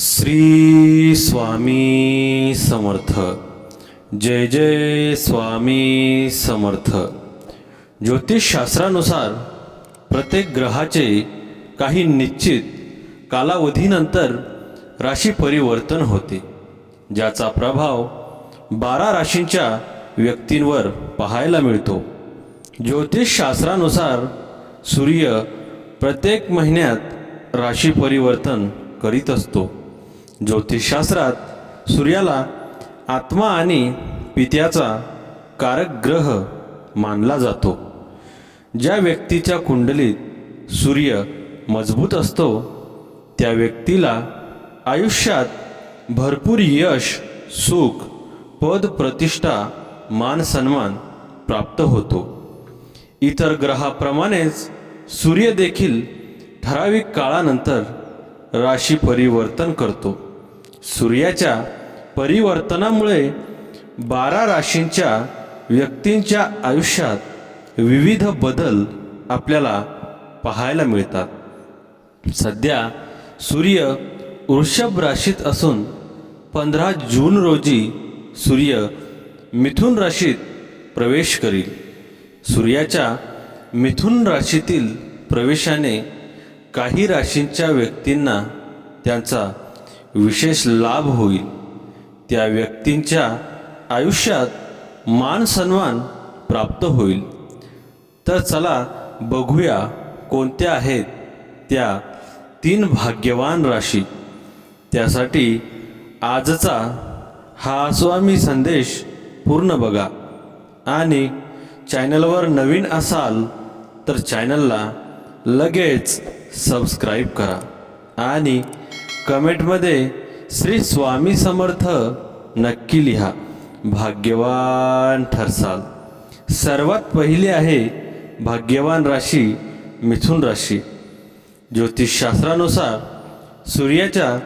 श्री स्वामी समर्थ. जय जय स्वामी समर्थ. ज्योतिषशास्त्रानुसार प्रत्येक ग्रहाचे काही निश्चित कालावधीनंतर राशी परिवर्तन होते ज्याचा प्रभाव बारा राशींच्या व्यक्तींवर पाहायला मिळतो. ज्योतिषशास्त्रानुसार सूर्य प्रत्येक महिन्यात राशी परिवर्तन करीत असतो. ज्योतिषशास्त्रात सूर्याला आत्मा आणि पित्याचा कारक ग्रह मानला जातो. ज्या व्यक्तीच्या कुंडलीत सूर्य मजबूत असतो त्या व्यक्तीला आयुष्यात भरपूर यश सुख पद प्रतिष्ठा मान सन्मान प्राप्त होतो. इतर ग्रहाप्रमाणेच सूर्य देखील ठराविक काळानंतर राशी परिवर्तन करतो. सूर्याच्या परिवर्तनामुळे बारा राशींच्या व्यक्तींच्या आयुष्यात विविध बदल आपल्याला पाहायला मिळतात. सध्या सूर्य वृषभ राशीत असून पंधरा जून रोजी सूर्य मिथुन राशीत प्रवेश करील. सूर्याच्या मिथुन राशीतील प्रवेशाने काही राशींच्या व्यक्तींना त्यांचा विशेष लाभ होईल. त्या व्यक्तींच्या आयुष्यात मान सन्मान प्राप्त होईल. तर चला बघूया कोणत्या आहेत त्या तीन भाग्यवान राशी. त्यासाठी आजचा हा स्वामी संदेश पूर्ण बघा. आणि चॅनलवर नवीन असाल तर चॅनलला लगेच सबस्क्राईब करा. आणि कमेंटमध्ये श्री स्वामी समर्थ नक्की लिहा. भाग्यवान ठरसाल. सर्वात पहिली आहे भाग्यवान राशी मिथुन राशी. ज्योतिषशास्त्रानुसार सूर्याच्या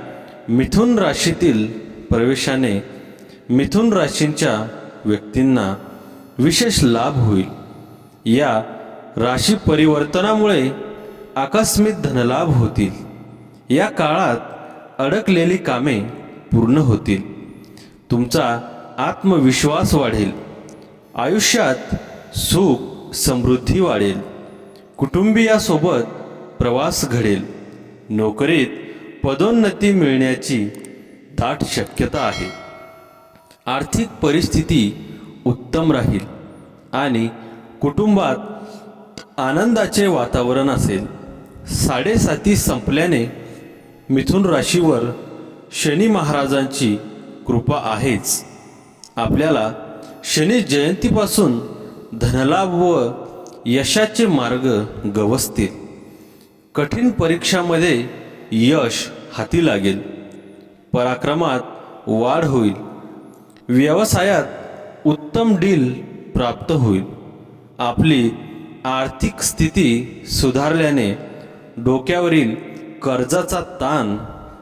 मिथुन राशीतील प्रवेशाने मिथुन राशींच्या व्यक्तींना विशेष लाभ होईल. या राशी परिवर्तनामुळे आकस्मिक धनलाभ होतील. या काळात अडकलेली कामे पूर्ण होतील. तुमचा आत्मविश्वास वाढेल. आयुष्यात सुख समृद्धी वाढेल. कुटुंबियासोबत प्रवास घडेल. नोकरीत पदोन्नती मिळण्याची दाट शक्यता आहे. आर्थिक परिस्थिती उत्तम राहील आणि कुटुंबात आनंदाचे वातावरण असेल. साडेसाती संपल्याने मिथुन राशीवर शनी महाराजांची कृपा आहेच. आपल्याला शनी जयंतीपासून धनलाभ व यशाचे मार्ग गवसतील. कठीण परीक्षामध्ये यश हाती लागेल. पराक्रमात वाढ होईल. व्यवसायात उत्तम डील प्राप्त होईल. आपली आर्थिक स्थिती सुधारल्याने डोक्यावरील कर्जाचा ताण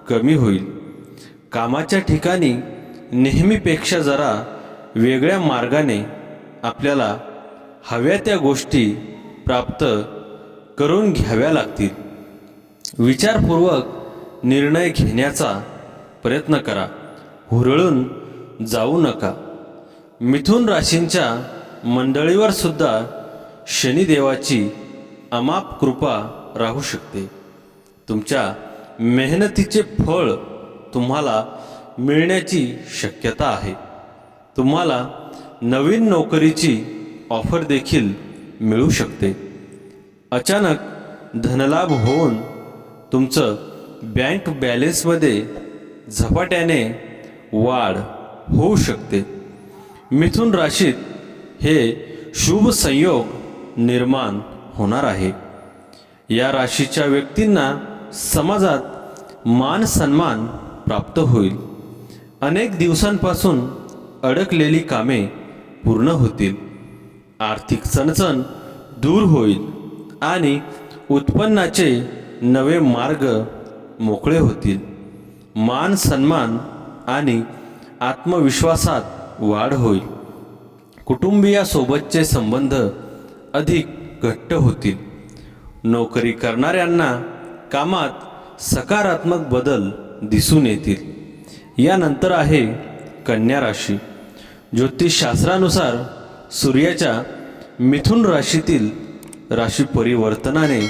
कमी होईल. कामाच्या ठिकाणी नेहमीपेक्षा जरा वेगळ्या मार्गाने आपल्याला हव्या त्या गोष्टी प्राप्त करून घ्याव्या लागतील. विचारपूर्वक निर्णय घेण्याचा प्रयत्न करा. हुरळून जाऊ नका. मिथुन राशींच्या मंडळीवर सुद्धा शनिदेवाची अमाप कृपा राहू शकते. तुमच्या मेहनतीचे फळ तुम्हाला मिळण्याची शक्यता आहे. तुम्हाला नवीन नोकरीची ऑफर देखील मिळू शकते. अचानक धनलाभ होऊन तुमचं बँक बॅलेन्समध्ये झपाट्याने वाढ होऊ शकते. मिथुन राशीत हे शुभ संयोग निर्माण होणार आहे. या राशीच्या व्यक्तींना समाजात मान सन्मान प्राप्त होईल. अनेक दिवसांपासून अडकलेली कामे पूर्ण होतील. आर्थिक चणचण दूर होईल आणि उत्पन्नाचे नवे मार्ग मोकळे होतील. मान सन्मान आणि आत्मविश्वासात वाढ होईल. कुटुंबियासोबतचे संबंध अधिक घट्ट होतील. नोकरी करणाऱ्यांना कामात सकारात्मक बदल दिसून येतील. यानंतर आहे कन्या राशी. ज्योतिषशास्त्रानुसार सूर्याच्या मिथुन राशीतील राशी परिवर्तनाने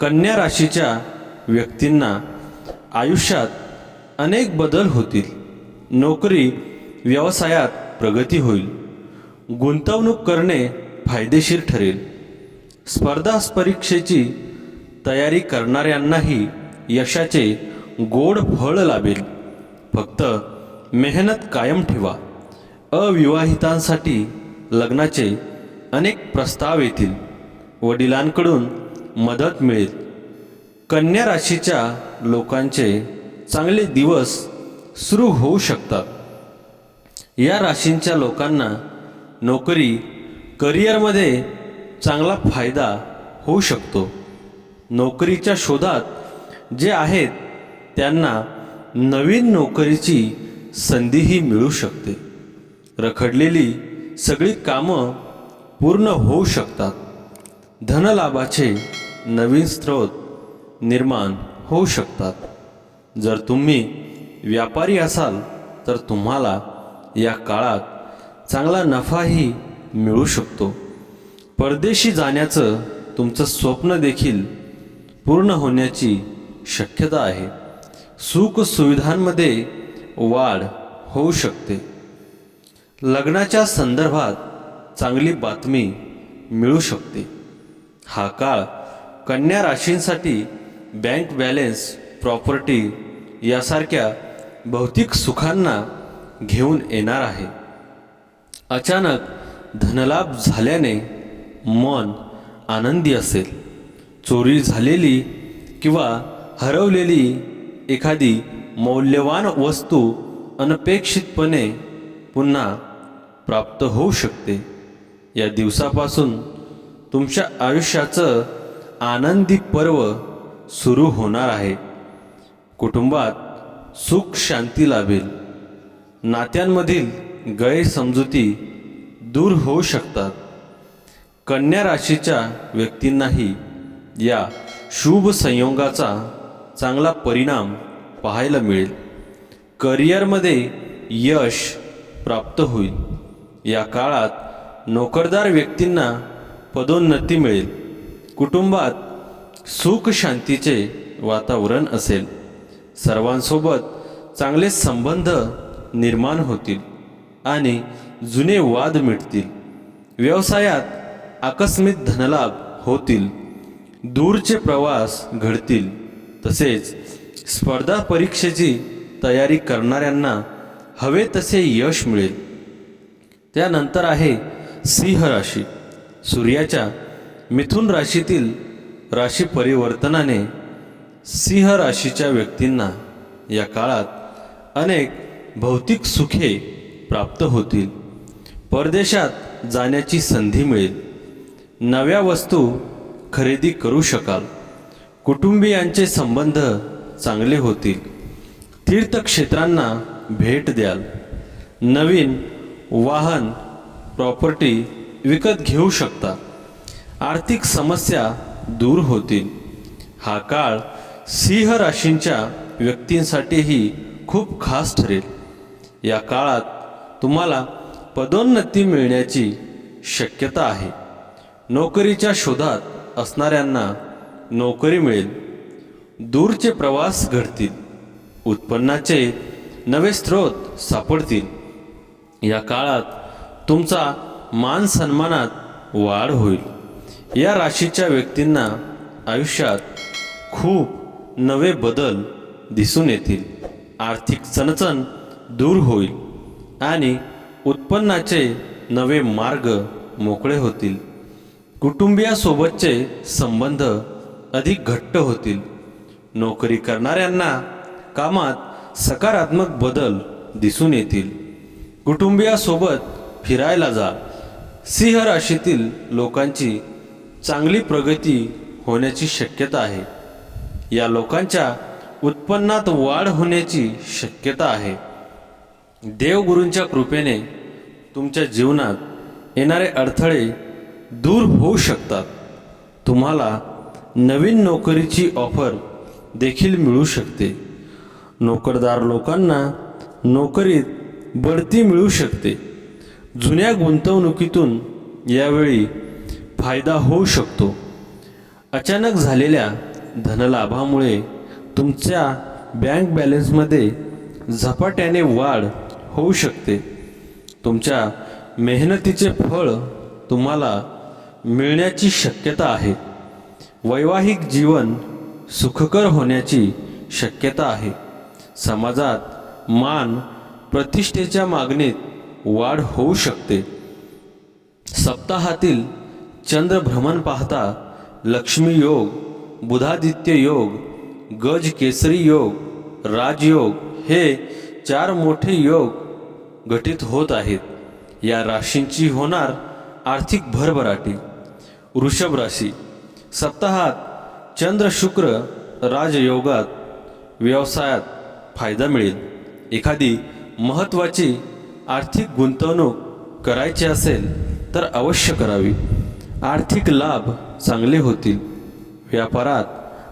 कन्या राशीच्या व्यक्तींना आयुष्यात अनेक बदल होतील. नोकरी व्यवसायात प्रगती होईल. गुंतवणूक करणे फायदेशीर ठरेल. स्पर्धा परीक्षेची तयारी करणाऱ्यांनाही यशाचे गोड फळ लाभेल. फक्त मेहनत कायम ठेवा. अविवाहितांसाठी लग्नाचे अनेक प्रस्ताव येतील. वडिलांकडून मदत मिळेल. कन्या राशीच्या लोकांचे चांगले दिवस सुरू होऊ शकतात. या राशींच्या लोकांना नोकरी करिअरमध्ये चांगला फायदा होऊ शकतो. नोकरीच्या शोधात जे आहेत त्यांना नवीन नोकरीची संधीही मिळू शकते. रखडलेली सगळी कामं पूर्ण होऊ शकतात. धनलाभाचे नवीन स्रोत निर्माण होऊ शकतात. जर तुम्ही व्यापारी असाल तर तुम्हाला या काळात चांगला नफाही मिळू शकतो. परदेशी जाण्याचं तुमचं स्वप्न देखील पूर्ण होण्याची शक्यता आहे. सुख सुविधांमध्ये वाढ होऊ शकते. लग्नाच्या संदर्भात चांगली बातमी मिळू शकते. हा काळ कन्या राशींसाठी बँक बॅलेन्स प्रॉपर्टी यासारख्या भौतिक सुखांना घेऊन येणार आहे. अचानक धनलाभ झाल्याने मन आनंदी असेल. चोरी झालेली किंवा हरवलेली एखादी मौल्यवान वस्तू अनपेक्षितपणे पुन्हा प्राप्त होऊ शकते. या दिवसापासून तुमच्या आयुष्याचं आनंदी पर्व सुरू होणार आहे. कुटुंबात सुख शांती लाभेल. नात्यांमधील गैरसमजुती दूर होऊ शकतात. कन्या राशीच्या व्यक्तींनाही या शुभ संयोगाचा चांगला परिणाम पाहायला मिळेल. करिअरमध्ये यश प्राप्त होईल. या काळात नोकरदार व्यक्तींना पदोन्नती मिळेल. कुटुंबात सुख शांतीचे वातावरण असेल. सर्वांसोबत चांगले संबंध निर्माण होतील आणि जुने वाद मिटतील. व्यवसायात आकस्मिक धनलाभ होतील. दूरचे प्रवास घडतील. तसेच स्पर्धा परीक्षेची तयारी करणाऱ्यांना हवे तसे यश मिळेल. त्यानंतर आहे सिंह राशी. सूर्याच्या मिथुन राशीतील राशी परिवर्तनाने सिंह राशीच्या व्यक्तींना या काळात अनेक भौतिक सुखे प्राप्त होतील. परदेशात जाण्याची संधी मिळेल. नव्या वस्तू खरेदी करू शकाल. कुटुंबियांचे संबंध चांगले होतील. तीर्थक्षेत्रांना भेट द्याल. नवीन वाहन प्रॉपर्टी विकत घेऊ शकता. आर्थिक समस्या दूर होतील. हा काळ सिंह राशींच्या व्यक्तींसाठीही खूप खास ठरेल. या काळात तुम्हाला पदोन्नती मिळण्याची शक्यता आहे. नोकरीच्या शोधात असणाऱ्यांना नोकरी मिळेल. दूरचे प्रवास घडतील. उत्पन्नाचे नवे स्रोत सापडतील. या काळात तुमचा मान सन्मानात वाढ होईल. या राशीच्या व्यक्तींना आयुष्यात खूप नवे बदल दिसून येतील. आर्थिक चणचण दूर होईल आणि उत्पन्नाचे नवे मार्ग मोकळे होतील. कुटुंबियासोबतचे संबंध अधिक घट्ट होतील. नोकरी करणाऱ्यांना कामात सकारात्मक बदल दिसून येतील. कुटुंबियासोबत फिरायला जा. सिंह राशीतील लोकांची चांगली प्रगती होण्याची शक्यता आहे. या लोकांच्या उत्पन्नात वाढ होण्याची शक्यता आहे. देवगुरूंच्या कृपेने तुमच्या जीवनात येणारे अडथळे दूर होऊ शकतात. तुम्हाला नवीन नोकरीची ऑफर देखील मिळू शकते. नोकरदार लोकांना नोकरीत बढती मिळू शकते. जुन्या गुंतवणुकीतून यावेळी फायदा होऊ शकतो. अचानक झालेल्या धनलाभामुळे तुमच्या बँक बॅलन्समध्ये झपाट्याने वाढ होऊ शकते. तुमच्या मेहनतीचे फळ तुम्हाला मिळण्याची शक्यता आहे. वैवाहिक जीवन सुखकर होण्याची शक्यता आहे. समाजात मान प्रतिष्ठेच्या मागणीत वाढ होऊ शकते. सप्ताहातील चंद्रभ्रमण पाहता लक्ष्मी योग बुधादित्य योग गज केसरी योग राजयोग हे चार मोठे योग घटित होत आहेत. या राशींची होणार आर्थिक भरभराटी. वृषभ राशी. सप्ताहात चंद्र शुक्र राजयोगात व्यवसायात फायदा मिळेल. एखादी महत्त्वाची आर्थिक गुंतवणूक करायची असेल तर अवश्य करावी. आर्थिक लाभ चांगले होतील. व्यापारात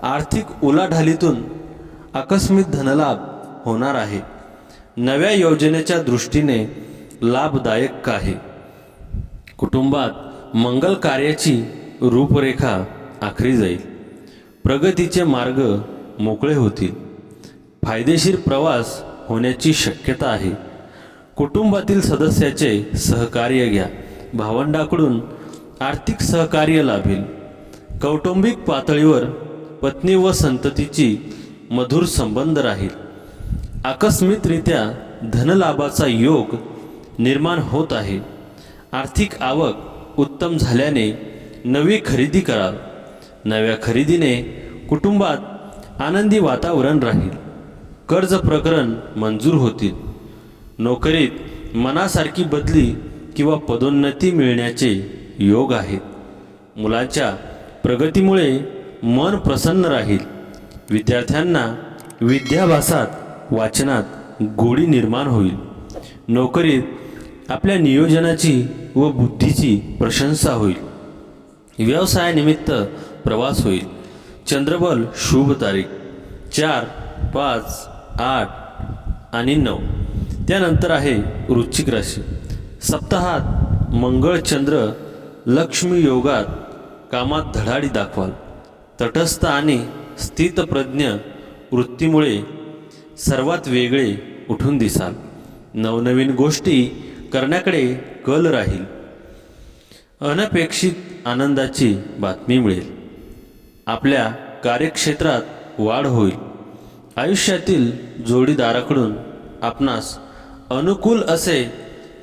आर्थिक उलाढालीतून आकस्मिक धनलाभ होणार आहे. नव्या योजनेच्या दृष्टीने लाभदायक आहे. कुटुंबात मंगल कार्याची रूपरेखा आखली जाईल. प्रगतीचे मार्ग मोकळे होतील. फायदेशीर प्रवास होण्याची शक्यता आहे. कुटुंबातील सदस्याचे सहकार्य घ्या. भावंडाकडून आर्थिक सहकार्य लाभेल. कौटुंबिक पातळीवर पत्नी व संततीची मधुर संबंध राहील. आकस्मिकरित्या धनलाभाचा योग निर्माण होत आहे. आर्थिक आवक उत्तम झाल्याने नवी खरेदी करा नव्या खरेदीने कुटुंबात आनंदी वातावरण राहील. कर्ज प्रकरण मंजूर होतील. नोकरीत मनासारखी बदली किंवा पदोन्नती मिळण्याचे योग आहेत. मुलांच्या प्रगतीमुळे मन प्रसन्न राहील. विद्यार्थ्यांना विद्याभ्यासात वाचनात गोडी निर्माण होईल. नोकरीत आपल्या नियोजनाची व बुद्धीची प्रशंसा होईल. व्यवसायानिमित्त प्रवास होईल. चंद्रबल शुभ तारीख. चार पाच आठ आणि नऊ. त्यानंतर आहे वृश्चिक राशी. सप्ताहात मंगळ चंद्र लक्ष्मी योगात कामात धडाडी दाखवाल. तटस्थ आणि स्थितप्रज्ञ वृत्तीमुळे सर्वात वेगळे उठून दिसाल. नवनवीन गोष्टी करण्याकडे कल राहील. अनपेक्षित आनंदाची बातमी मिळेल. आपल्या कार्यक्षेत्रात वाढ होईल. आयुष्यातील जोडीदाराकडून आपणास अनुकूल असे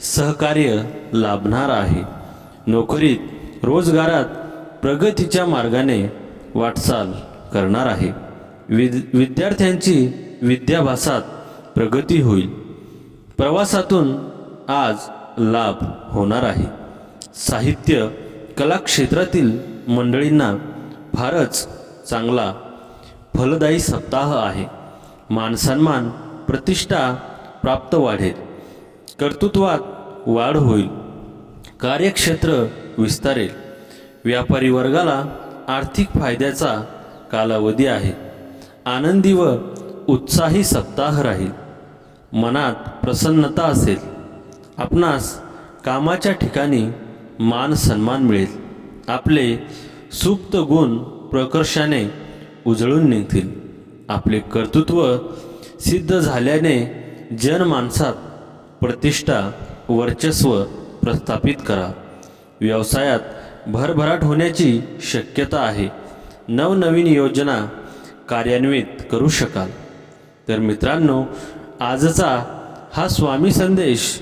सहकार्य लाभणार आहे. नोकरीत रोजगारात प्रगतीच्या मार्गाने वाटचाल करणार आहे. विद विद्यार्थ्यांची विद्याभ्यासात प्रगती होईल. प्रवासातून आज लाभ होणार आहे. साहित्य कला क्षेत्रातील मंडळींना फारच चांगला फलदायी सप्ताह आहे. मानसन्मान प्रतिष्ठा प्राप्त वाढेल. कर्तृत्वात वाढ होईल. कार्यक्षेत्र विस्तारेल. व्यापारी वर्गाला आर्थिक फायद्याचा कालावधी आहे. आनंदी व उत्साही सप्ताह राहील. मनात प्रसन्नता असेल. आपणास कामाच्या ठिकाणी मान सन्मान मिळेल. आपले सुप्त गुण प्रकर्षाने उजळून निघतील. आपले कर्तृत्व सिद्ध झाल्याने जनमानसात प्रतिष्ठा वर्चस्व प्रस्थापित करा. व्यवसायात भरभराट होण्याची शक्यता आहे. नवनवीन योजना कार्यान्वित करू शकाल. तर मित्रांनो आजचा हा स्वामी संदेश